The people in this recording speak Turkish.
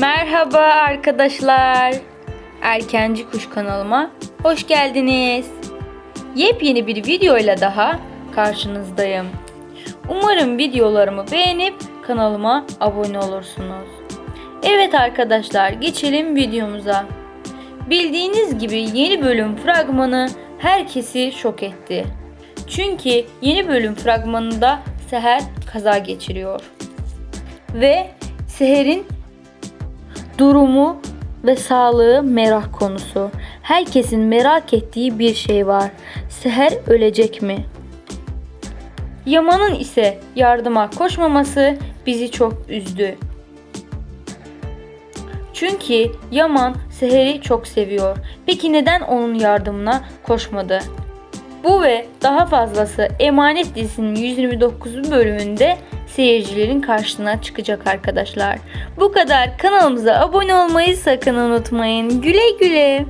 Merhaba arkadaşlar. Erkenci Kuş kanalıma hoş geldiniz. Yepyeni bir videoyla daha karşınızdayım. Umarım videolarımı beğenip kanalıma abone olursunuz. Evet arkadaşlar geçelim videomuza. Bildiğiniz gibi yeni bölüm fragmanı herkesi şok etti. Çünkü yeni bölüm fragmanında Seher kaza geçiriyor. Ve Seher'in durumu ve sağlığı merak konusu. Herkesin merak ettiği bir şey var. Seher ölecek mi? Yaman'ın ise yardıma koşmaması bizi çok üzdü. Çünkü Yaman Seher'i çok seviyor. Peki neden onun yardımına koşmadı? Bu ve daha fazlası Emanet dizisinin 129. bölümünde seyircilerin karşısına çıkacak arkadaşlar. Bu kadar kanalımıza abone olmayı sakın unutmayın. Güle güle.